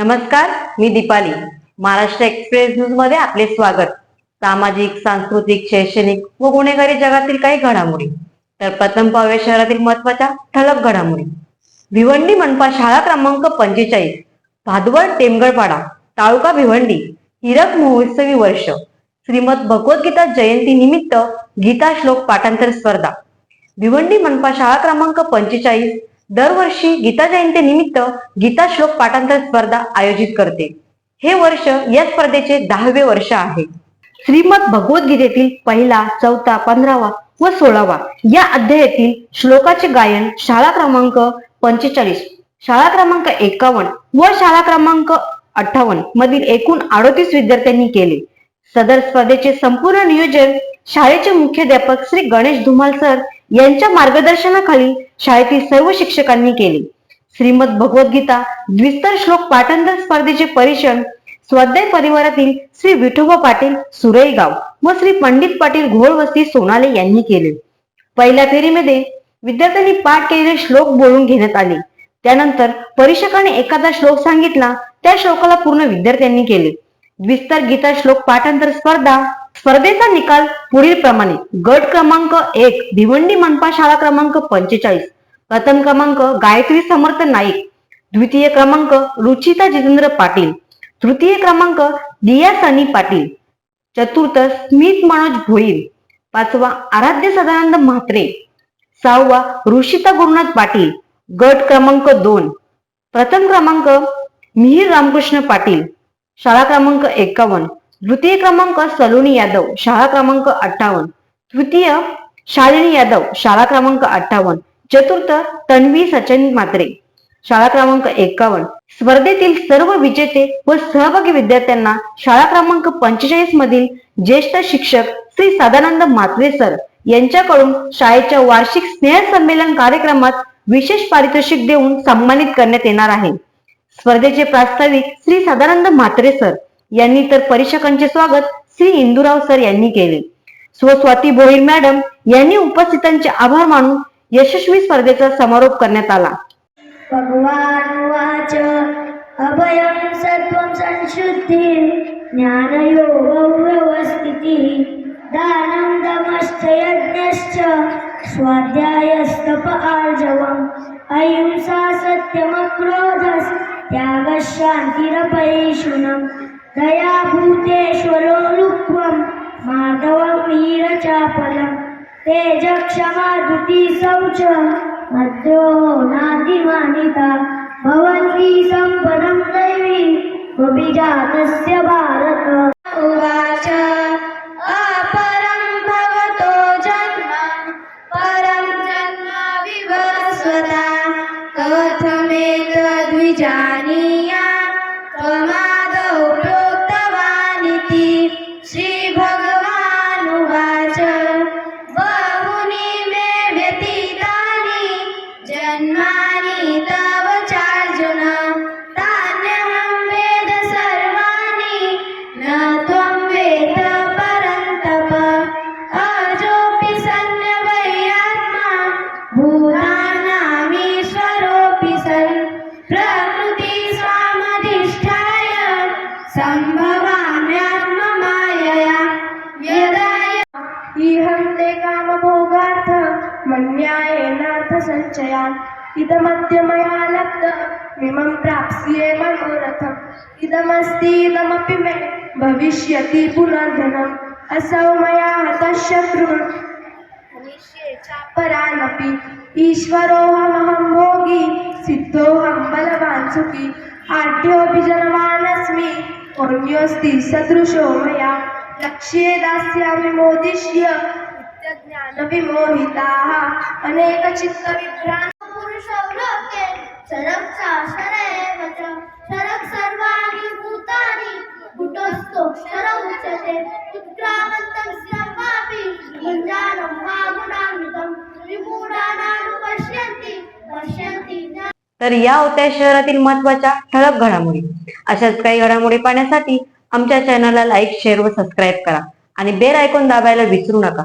नमस्कार मी दीपाली. महाराष्ट्र एक्सप्रेस न्यूजमध्ये आपले स्वागत. सामाजिक सांस्कृतिक शैक्षणिक व गुन्हेगारी जगातील काही घडामोडी. तर प्रथम पाहूया शहरातील महत्त्वाच्या ठळक घडामोडी. भिवंडी मनपा शाळा क्रमांक पंचेचाळीस भादवड टेमगडपाडा तालुका भिवंडी हिरक महोत्सवी वर्ष. श्रीमद भगवद्गीता जयंती निमित्त गीता श्लोक पाठांतर स्पर्धा. भिवंडी मनपा शाळा क्रमांक पंचेचाळीस दरवर्षी गीता जयंती निमित्त गीता श्लोक पाठांतर स्पर्धा आयोजित करते. हे वर्ष या स्पर्धेचे दहावे वर्ष आहे. श्रीमद भगवद्गीतेतील पहिला चौथा पंधरावा व सोळावा या अध्यायातील श्लोकाचे गायन शाळा क्रमांक पंचेचाळीस शाळा क्रमांक एकावन्न व शाळा क्रमांक अठ्ठावन्न मधील एकूण अडोतीस विद्यार्थ्यांनी केले. सदर स्पर्धेचे संपूर्ण नियोजन शाळेचे मुख्याध्यापक श्री गणेश धुमाल सर यांच्या मार्गदर्शनाखाली शाळेतील सर्व शिक्षकांनी केले. श्रीमद भगवद्गीता द्विस्तर श्लोक पाठांतर स्पर्धेचे परीक्षण स्वाध्याय परिवारातील श्री विठोबा पाटील सुरईगाव व श्री पंडित पाटील घोळवस्ती सोनाले यांनी केले. पहिल्या फेरीमध्ये विद्यार्थ्यांनी पाठ केलेले श्लोक बोलून घेण्यात आले. त्यानंतर परीक्षकाने एखादा श्लोक सांगितला त्या श्लोकाला पूर्ण विद्यार्थ्यांनी केले. विस्तार गीता श्लोक पाठांतर स्पर्धा. स्पर्धेचा निकाल पुढील प्रमाणे. गट क्रमांक एक भिवंडी मनपा शाळा क्रमांक पंचेचाळीस. प्रथम क्रमांक गायत्री समर्थ नाईक. द्वितीय क्रमांक रुचिता जितेंद्र पाटील. तृतीय क्रमांक दिया सनी पाटील. चतुर्थ स्मित मनोज भोईर. पाचवा आराध्य सदानंद म्हात्रे. सहावा ऋषिता गुरुनाथ पाटील. गट क्रमांक दोन. प्रथम क्रमांक मिहिर रामकृष्ण पाटील. शाळा क्रमांक एकावन्न. द्वितीय क्रमांक सलोनी यादव शाळा क्रमांक अठ्ठावन्न. तृतीय शालिनी यादव शाळा क्रमांक अठ्ठावन्न. चतुर्थ तन्वी सचिन मात्रे शाळा क्रमांक एकावन्न. स्पर्धेतील सर्व विजेते व सहभागी विद्यार्थ्यांना शाळा क्रमांक पंचेचाळीस मधील ज्येष्ठ शिक्षक श्री सदानंद मात्रे सर यांच्याकडून शाळेच्या वार्षिक स्नेह संमेलन कार्यक्रमात विशेष पारितोषिक देऊन सन्मानित करण्यात येणार आहे. स्पर्धेचे प्रास्ताविक श्री सदानंद म्हात्रे सर यांनी तर परीक्षकांचे स्वागत श्री इंदुराव सर यांनी केले. स्वस्वाती भोईर मॅडम यांनी उपस्थितांचे आभार मानून यशस्वी स्पर्धेचा समारोप करण्यात आला. भगवानुवाच अभयं सत्त्वं संशुद्धिं ज्ञानयोगं व्यवस्थिती दानं दमश्च यज्ञश्च स्वाध्यायस्तप आर्जवम् अहिंसा सत्यमक्रोधस् त्यागशान्तिरपैशुनं दया भूतेश्वरो लुप्त्वं माधवं वीरचापलम् तेजक्षमा धृती शौच मध्यो नातिमानिता भवन्ति सम्पदं दैवी स्वभिजातस्य भारत उवाच জানি इहं ते कामभोगार्थ मन्यायेनार्थसञ्चयान् इदमद्य मया लब्धमिमं प्राप्स्ये मनोरथम् इदमस्ति इदमपि मे भविष्यति पुनर्धनम्। असौ मया हतः शत्रुन् हनिष्ये चापरानपि ईश्वरोऽहमहं भोगी सिद्धोऽहं बलवान् सुखी। आढ्योऽपि जनवानस्मि पुण्योऽस्ति सदृशो मया। लक्ष्ये दास्यामि मोदिष्य। नित्यज्ञानविमोहिताः अनेकचित्तविभ्रान्त पुरुषौ लोके शरक् शास्त्रमेव च शरक् सर्वाणि भूतानि. कुटस्थोऽक्षर उच्यते उत्क्रामन्तं सर्वापि गुञ्जानं वा गुणान्वितं. विमूढानानुपश्यन्ति पश्यन्ति. तर या होत्या शहरातील महत्त्वाच्या ठळक घडामोडी. अशाच काही घडामोडी पाहण्यासाठी आमच्या चॅनलला लाईक शेअर व सबस्क्राईब करा. आणि बेल आयकॉन दाबायला विसरू नका.